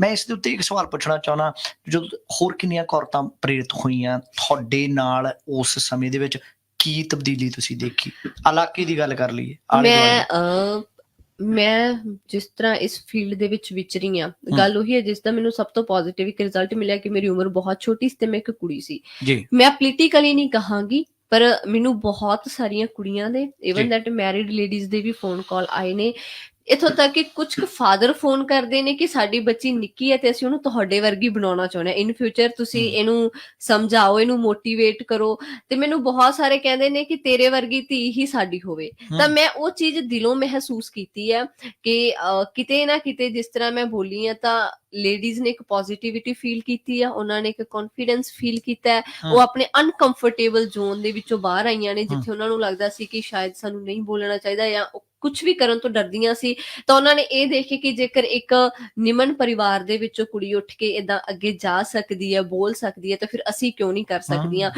ਮੈਂ ਇਸ ਦੇ ਉੱਤੇ ਇੱਕ ਸਵਾਲ ਪੁੱਛਣਾ ਚਾਹੁੰਦਾ ਜਦੋਂ ਹੋਰ ਕਿੰਨੀਆਂ ਔਰਤਾਂ ਪ੍ਰੇਰਿਤ ਹੋਈਆਂ ਤੁਹਾਡੇ ਨਾਲ ਉਸ ਸਮੇਂ ਦੇ ਵਿੱਚ? ਕੀ ਤਬਦੀਲੀ ਤੁਸੀਂ ਦੇਖੀ? ਇਲਾਕੇ ਦੀ ਗੱਲ ਕਰ ਲਈਏ ਮੈਂ ਮੈਂ ਜਿਸ ਤਰ੍ਹਾਂ ਇਸ ਫੀਲਡ ਦੇ ਵਿੱਚ ਵਿਚਰੀ ਆ ਗੱਲ ਉਹੀ ਹੈ ਜਿਸ ਦਾ ਮੈਨੂੰ ਸਭ ਤੋਂ ਪੋਜ਼ਿਟਿਵ ਇੱਕ ਰਿਜ਼ਲਟ ਮਿਲਿਆ ਕਿ ਮੇਰੀ ਉਮਰ ਬਹੁਤ ਛੋਟੀ ਸੀ ਤੇ ਮੈਂ ਇੱਕ ਕੁੜੀ ਸੀ। ਜੀ। ਮੈਂ ਪੋਲੀਟੀਕਲੀ ਨਹੀਂ ਕਹਾਂਗੀ ਪਰ ਮੈਨੂੰ ਬਹੁਤ ਸਾਰੀਆਂ ਕੁੜੀਆਂ ਦੇ। ਇਵਨ ਦੈਟ ਮੈਰਿਡ ਲੇਡੀਜ਼ ਦੇ ਵੀ ਫੋਨ ਕਾਲ ਆਏ ਨੇ ਇਥੋਂ ਤੱਕ ਕਿ ਕੁਝ ਕੁ ਫਾਦਰ ਫੋਨ ਕਰਦੇ ਨੇ ਕਿ ਸਾਡੀ ਬੱਚੀ ਨਿੱਕੀ ਹੈ ਤੇ ਅਸੀਂ ਉਹਨੂੰ ਤੁਹਾਡੇ ਵਰਗੀ ਬਣਾਉਣਾ ਚਾਹੁੰਦੇ ਹਾਂ। ਇਨ ਫਿਊਚਰ ਤੁਸੀਂ। ਇਹਨੂੰ ਸਮਝਾਓ ਇਹਨੂੰ ਮੋਟੀਵੇਟ ਕਰੋ ਤੇ ਮੈਨੂੰ ਬਹੁਤ ਸਾਰੇ ਕਹਿੰਦੇ ਨੇ ਕਿ ਤੇਰੇ ਵਰਗੀ ਧੀ ਹੀ ਸਾਡੀ ਹੋਵੇ। ਤਾਂ ਮੈਂ ਉਹ ਚੀਜ਼ ਦਿਲੋਂ ਮਹਿਸੂਸ ਕੀਤੀ ਹੈ ਕਿ ਕਿਤੇ ਨਾ ਕਿਤੇ ਜਿਸ ਤਰ੍ਹਾਂ ਮੈਂ ਬੋਲੀ ਆ ਤਾਂ ਲੇਡੀਜ਼ ਨੇ ਇੱਕ ਪੋਜ਼ਿਟਿਵਿਟੀ ਫੀਲ ਕੀਤੀ ਆ ਉਹਨਾਂ ਨੇ ਇੱਕ ਕੌਨਫੀਡੈਂਸ ਫੀਲ ਕੀਤਾ ਉਹ ਆਪਣੇ ਅਨਕੰਫਰਟੇਬਲ ਜ਼ੋਨ ਦੇ ਵਿੱਚੋਂ ਬਾਹਰ ਆਈਆਂ ਨੇ ਜਿੱਥੇ ਉਹਨਾਂ ਨੂੰ ਲੱਗਦਾ ਸੀ ਕਿ ਸ਼ਾਇਦ ਸਾਨੂੰ ਨਹੀਂ ਬੋਲਣਾ ਚਾਹੀਦਾ ਜਾਂ ਕੁਝ ਵੀ ਕਰਨ ਤੋਂ ਡਰਦੀਆਂ ਸੀ ਤਾਂ ਉਹਨਾਂ ਨੇ ਇਹ ਦੇਖੇ ਕਿ ਜੇਕਰ ਇੱਕ ਨਿਮਨ ਪਰਿਵਾਰ ਦੇ ਵਿੱਚੋਂ ਕੁੜੀ ਉੱਠ ਕੇ ਇਦਾਂ ਅੱਗੇ ਜਾ ਸਕਦੀ ਹੈ ਬੋਲ ਸਕਦੀ ਹੈ ਤਾਂ ਫਿਰ ਅਸੀਂ ਕਿਉਂ ਨਹੀਂ ਕਰ ਸਕਦੀਆਂ?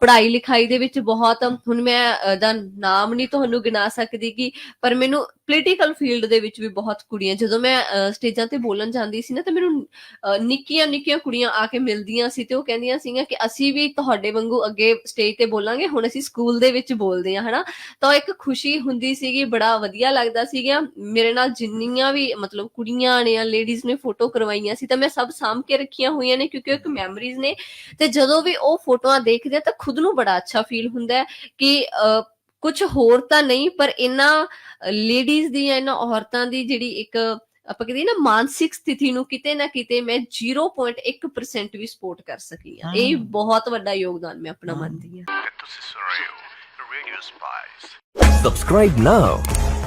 ਪੜ੍ਹਾਈ ਲਿਖਾਈ ਦੇ ਵਿੱਚ ਬਹੁਤ ਹੁਣ ਮੈਂ ਦਾ ਨਾਮ ਨਹੀਂ ਤੁਹਾਨੂੰ ਗਿਣਾ ਸਕਦੀ ਕਿ ਪਰ ਮੈਨੂੰ ਪੋਲੀਟੀਕਲ ਫੀਲਡ ਦੇ ਵਿੱਚ ਵੀ ਬਹੁਤ ਕੁੜੀਆਂ ਜਦੋਂ ਮੈਂ ਸਟੇਜਾਂ ਤੇ ਬੋਲਣ ਜਾਂਦੀ ਸੀ ਨਾ ਤਾਂ ਮੈਨੂੰ ਨਿੱਕੀਆਂ ਨਿੱਕੀਆਂ ਕੁੜੀਆਂ ਆ ਕੇ ਮਿਲਦੀਆਂ ਸੀ ਤੇ ਉਹ ਕਹਿੰਦੀਆਂ ਸੀਗੀਆਂ ਕਿ ਅਸੀਂ ਵੀ ਤੁਹਾਡੇ ਵਾਂਗੂ ਅੱਗੇ ਸਟੇਜ ਤੇ ਬੋਲਾਂਗੇ ਹੁਣ ਅਸੀਂ ਸਕੂਲ ਦੇ ਵਿੱਚ ਬੋਲਦੇ ਹਾਂ ਹਨਾ? ਤਾਂ ਇੱਕ ਖੁਸ਼ੀ ਹੁੰਦੀ ਸੀਗੀ ਬੜਾ ਵਧੀਆ ਲੱਗਦਾ ਸੀਗਾ ਮੇਰੇ ਨਾਲ ਜਿੰਨੀਆਂ ਵੀ ਮਤਲਬ ਕੁੜੀਆਂ ਨੇ ਜਾਂ ਲੇਡੀਜ਼ ਨੇ ਫੋਟੋ ਕਰਵਾਈਆਂ ਸੀ ਤਾਂ ਮੈਂ ਸਭ ਸਾਂਭ ਕੇ ਰੱਖੀਆਂ ਹੋਈਆਂ ਨੇ ਕਿਉਂਕਿ ਉਹ ਇੱਕ ਮੈਮਰੀਜ਼ ਨੇ। ਤੇ ਜਦੋਂ ਵੀ ਉਹ ਫੋਟੋਆਂ ਦੇਖਦੇ ਆ ਤਾਂ ਖੁਦ ਨੂੰ ਬੜਾ ਅੱਛਾ ਫੀਲ ਹੁੰਦਾ ਹੈ ਕਿ ਕੁਝ ਹੋਰ ਤਾਂ ਨਹੀਂ ਪਰ ਇਹਨਾਂ ਲੇਡੀਜ਼ ਦੀ ਜਾਂ ਇਹਨਾਂ ਔਰਤਾਂ ਦੀ ਜਿਹੜੀ ਇੱਕ ਆਪਾਂ ਕਹਿੰਦੇ ਨਾ ਮਾਨਸਿਕ ਸਥਿਤੀ ਨੂੰ ਕਿਤੇ ਨਾ ਕਿਤੇ ਮੈਂ 0.1% ਵੀ ਸਪੋਰਟ ਕਰ ਸਕੀ ਹਾਂ। ਇਹ। ਬਹੁਤ ਵੱਡਾ ਯੋਗਦਾਨ ਮੈਂ ਆਪਣਾ। ਮੰਨਦੀ ਹਾਂ। ਤੁਸੀਂ ਸੁਣ ਰਹੇ ਹੋ radio spice Subscribe now